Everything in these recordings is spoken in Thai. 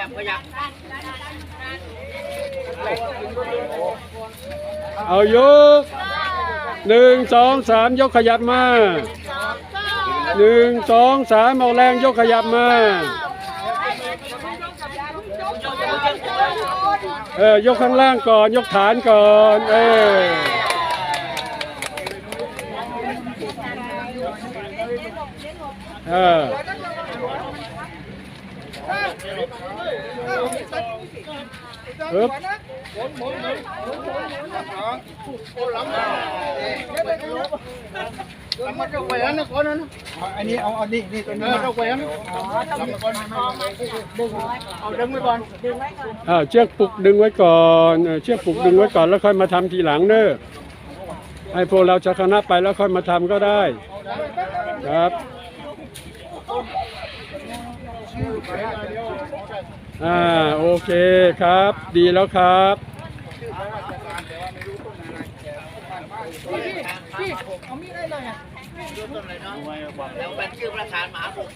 ยับขยับเอายกหนึ่งสองสามยกขยับมาหนึ่งสองสามเอาแรงยกขยับมาเออยกข้างล่างก่อนยกฐานก่อนเออเออ ปึ๊บมันจะแหวนนะคนนั้นอันนี้เอาเอานี่นี่ตัวนี้อมาแหวนเอาดึงไว้ก่อนอ่าเชือกปลุกดึงไว้ก่อนเชือกปลุกดึงไว้ก่อนแล้วค่อยมาทำทีหลังเนอะให้พวกเราจะคณะไปแล้วค่อยมาทำก็ได้ ครับ อ่าโอเคครับ ดีแล้วครับแล้วเป็นชื่อประธานมาผม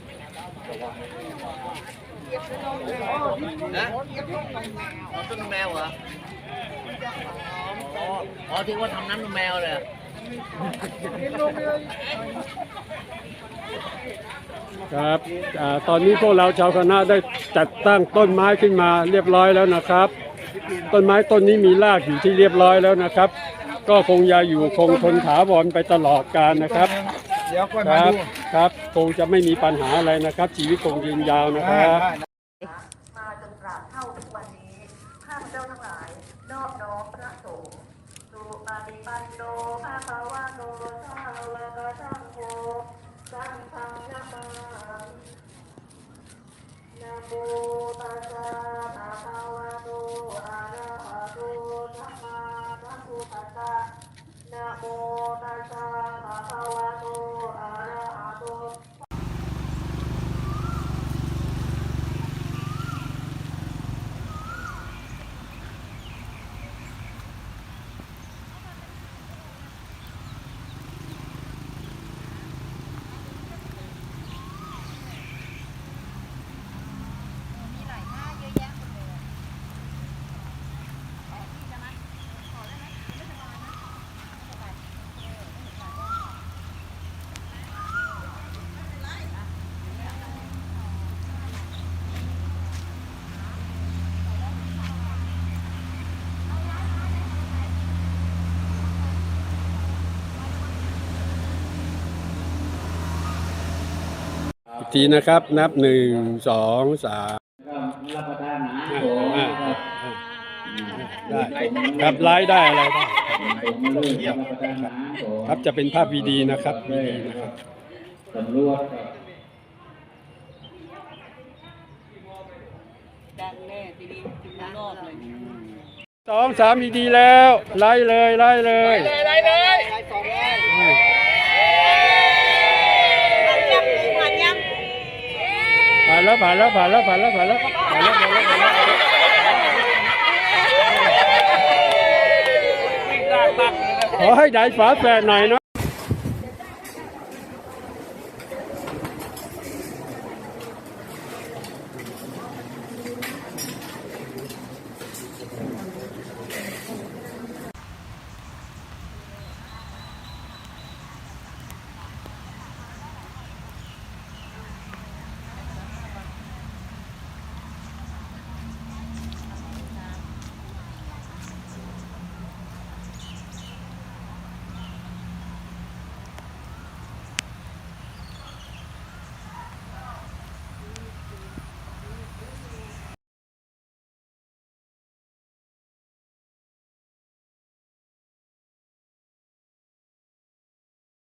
นะต้นแมวเหรออ๋ออ๋อที่ว่าทำน้ำนมแมวเลย ครับอาตอนนี้พวกเราชาวคณะได้จัดตั้งต้นไม้ขึ้นมาเรียบร้อยแล้วนะครับ ต้นไม้ต้นนี้มีรากอยู่ที่เรียบร้อยแล้วนะครับ ก็คงจะอยู่คงทนถาวรไปตลอดกาลนะครับเดี๋ยวค่อยคมารับดูครับคงจะไม่มีปัญหาอะไรนะครับ ชีวิตคงยืนยาวนะครับมาจนตราบเท่าทุกวันนี้ข้าพเจ้าทั้งหลายนอบน้อมพระสงฆ์ สุปฏิปันโนภาควะโนสาวกสังโฆสังฆังนามานะโมตัสสะภะคะวะโตอะระหะโตสัมมาสัมพุทธัสสะนะโมตัสสะภะคะวะโตอะระหะโต อีก ทีนะครับ นับหนึ่งสองสามรับประทานอาหารอ่าอ่าอ่าได้ครับไลฟ์ได้อะไรได้ครับจะเป็นภาพวีดีนะครับวีดีนะครับสำรวจดังแน่ทีนี้ถึงรอบเลยสองสามวีดีแล้ว ไล่เลยไล่เลยอะไรเลยผ่านแล้วานแล้วผ่านแล้วผ่านแล้วผ่านแล้วผ่านแล้วผ่านแล้วผ่านแล้วขอให้ได้ฝาแฝดหน่อยเนาะ